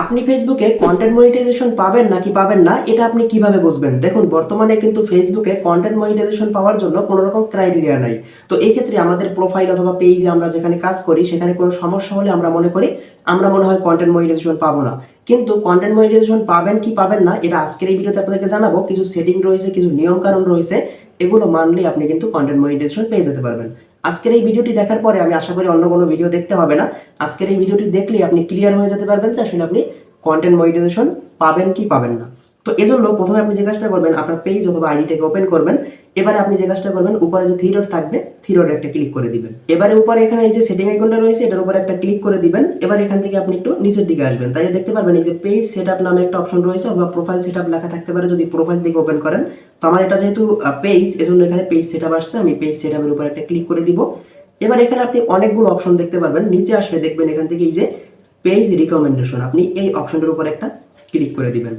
আপনি ফেসবুকে content monetization পাবেন নাকি পাবেন না, এটা আপনি কীভাবে বুঝবেন? দেখুন, বর্তমানে কিন্তু ফেসবুকে কন্টেন্ট মনিটাইজেশন পাওয়ার জন্য কোনো রকম ক্রাইটেরিয়া নাই। তো এই ক্ষেত্রে আমাদের প্রোফাইল অথবা পেজে আমরা যেখানে কাজ করি, সেখানে কোনো সমস্যা হলে আমরা মনে করি, আমরা মনে হয় কন্টেন্ট মনিটাইজেশন পাবো না। কিন্তু কন্টেন্ট মনিটাইজেশন পাবেন কি পাবেন না, এটা আজকের এই ভিডিওতে আপনাদেরকে জানাব। কিছু সেটিং রয়েছে, কিছু নিয়ম কানুন রয়েছে, এগুলো মানলে আপনি কিন্তু কন্টেন্ট মনিটাইজেশন পেয়ে যেতে পারবেন। আজকের এই ভিডিওটি দেখার পরে আমি আশা করি অন্য কোনো ভিডিও দেখতে হবে না। আজকের এই ভিডিওটি দেখলে আপনি ক্লিয়ার হয়ে যেতে পারবেন। যে আসলে আপনি কন্টেন্ট মনিটাইজেশন পাবেন কি পাবেন না। তো এজন্য প্রথমে আপনি যে কাজটা করবেন, আপনার পেজ অথবা আইডিটাকে ওপেন করবেন, এবারে আপনি যে কাজটা করবেন, উপরে যে থ্রি ডট থাকবে থ্রি ডট একটা ক্লিক করে দিবেন। এবারে উপরে এখানে এই যে সেটিং আইকনটা রয়েছে, এটার উপরে একটা ক্লিক করে দিবেন, এবার এখান থেকে আপনি একটু নিচের দিকে আসবেন। তাই দেখতে পারবেন এই যে পেজ সেটআপ নামে একটা অপশন রয়েছে, অথবা প্রোফাইল সেটআপ লেখা থাকতে পারে যদি প্রোফাইল থেকে ওপেন করেন। তো আমার এটা যেহেতু পেজ এজন্য এখানে পেজ সেটআপ আসছে, আমি পেজ সেট সেটআপের উপর একটা ক্লিক করে দিব। এবার এখানে আপনি অনেকগুলো অপশন দেখতে পারবেন, নিচে আসলে দেখবেন এখান থেকে এই যে পেজ রিকমেন্ডেশন আপনি এই অপশনটার উপর একটা ক্লিক করে দিবেন।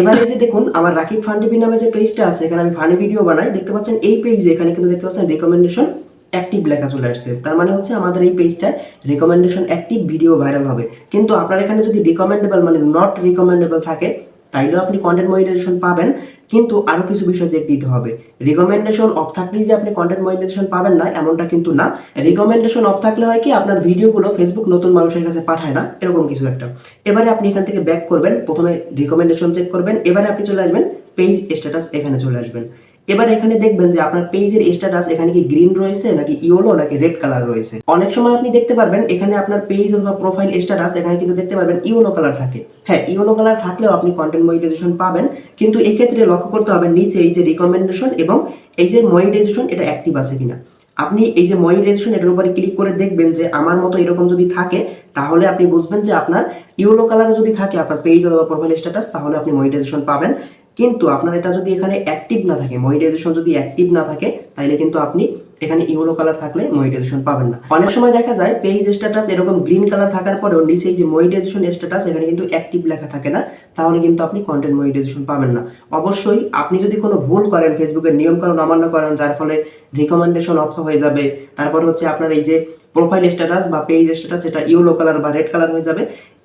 এবারে যে দেখুন, আমার রাকিব ফান্ডিবি নামে যে পেজটা আছে, এখানে আমি ফানি ভিডিও বানাই। দেখতে পাচ্ছেন এই পেজে এখানে কিন্তু দেখতে পাচ্ছেন রেকমেন্ডেশন অ্যাক্টিভ লেখা চলে আসছে। তার মানে হচ্ছে আমাদের এই পেজটায় রেকমেন্ডেশন অ্যাক্টিভ ভিডিও ভাইরাল হবে। কিন্তু আপনার এখানে যদি রিকমেন্ডেবল মানে নট রিকমেন্ডেবল থাকে, তাইলেও আপনি কন্টেন্ট মনিটাইজেশন পাবেন। কিন্তু আরও কিছু বিষয় চেক দিতে হবে। রিকমেন্ডেশন অফ থাকলেই যে আপনি কন্টেন্ট মনিটাইজেশন পাবেন না, এমনটা কিন্তু না। রিকমেন্ডেশন অফ থাকলে হয় কি, আপনার ভিডিওগুলো ফেসবুক নতুন মানুষের কাছে পাঠায় না, এরকম কিছু একটা। এবারে আপনি এখান থেকে ব্যাক করবেন, প্রথমে রিকমেন্ডেশন চেক করবেন, এবারে আপনি চলে আসবেন পেজ স্ট্যাটাস এখানে চলে আসবেন। এবার এখানে দেখবেন যে আপনার পেজের স্ট্যাটাস এখানে কি গ্রিন রয়েছে নাকি ইয়েলো নাকি রেড কালার রয়েছে? অনেক সময় আপনি দেখতে পারবেন, এখানে আপনার পেজ অথবা প্রোফাইল স্ট্যাটাস এখানে কিন্তু দেখতে পারবেন ইয়েলো কালার থাকে। হ্যাঁ ইয়েলো কালার থাকলেও আপনি কন্টেন্ট মনিটাইজেশন পাবেন, কিন্তু এক্ষেত্রে লক্ষ্য করতে হবে নিচে এই যে রিকমেন্ডেশন এবং এই যে মনিটাইজেশন এটা অ্যাক্টিভ আছে কিনা। আপনি এই যে মনিটাইজেশন এটার উপরে ক্লিক করে দেখবেন যে আমার মতো এরকম যদি থাকে, তাহলে আপনি বুঝবেন যে আপনার ইয়েলো কালারে যদি থাকে, আপনার পেজ অথবা প্রোফাইল স্ট্যাটাস তাহলে আপনি মনিটাইজেশন পাবেন। কিন্তু আপনার এটা যদি এখানে অ্যাক্টিভ না থাকে মনিটাইজেশন যদি অ্যাক্টিভ না থাকে, তাহলে কিন্তু আপনি এখানে ইউরো কালার থাকলে মনিটাইজেশন পাবেন না। অনেক সময় দেখা যায় পেজ স্ট্যাটাস এরকম গ্রিন কালার থাকার পরেও নিচে যে মনিটাইজেশন স্ট্যাটাস এখানে কিন্তু অ্যাক্টিভ লেখা থাকে না, তাহলে কিন্তু আপনি কন্টেন্ট মনিটাইজেশন পাবেন না। অবশ্যই আপনি যদি কোনো ভুল করেন ফেসবুকের নিয়ম কানুন অমান্য করেন, যার ফলে রিকমেন্ডেশন অফ হয়ে যাবে, তারপর হচ্ছে আপনার এই যে প্রোফাইল স্ট্যাটাস বা পেজ স্ট্যাটাস এটা ইয়েলো কালার বা রেড কালার হয়ে যাবে,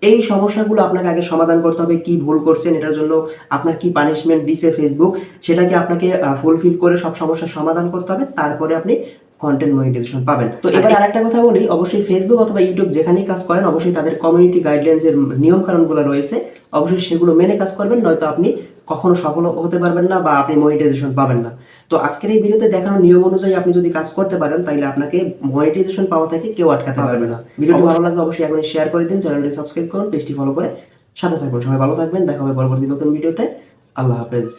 এই সমস্যাগুলো আপনাকে আগে সমাধান করতে হবে, কি ভুল করছেন, এটার জন্য আপনার কি পানিশমেন্ট দিছে ফেসবুক সেটাকে আপনাকে ফুলফিল করে সব সমস্যার সমাধান করতে হবে, তারপরে আপনি কন্টেন্ট মনিটাইজেশন পাবেন। তো এবার আরেকটা কথা বলি অবশ্যই ফেসবুক অথবা ইউটিউব যেখানেই কাজ করেন অবশ্যই তাদের কমিউনিটি গাইডলাইন্সের নিয়ম কানুনগুলো রয়েছে। অবশ্যই সেগুলো মেনে কাজ করবেন নয়তো আপনি কখনো সফল হতে পারবেন না বা আপনি মনিটাইজেশন পাবেন না। তো আজকের এই ভিডিওতে দেখানো নিয়ম অনুযায়ী আপনি যদি কাজ করতে পারেন তাহলে আপনাকে মনিটাইজেশন পাওয়া থেকে কেউ আটকাতে পারবে না। ভিডিওটি ভালো লাগলে অবশ্যই এখন শেয়ার করে দিন চ্যানেলটি সাবস্ক্রাইব করুন পেজটি ফলো করে সাথে থাকুন। সবাই ভালো থাকবেন দেখা হবে পরবর্তী নতুন ভিডিওতে। আল্লাহ হাফেজ।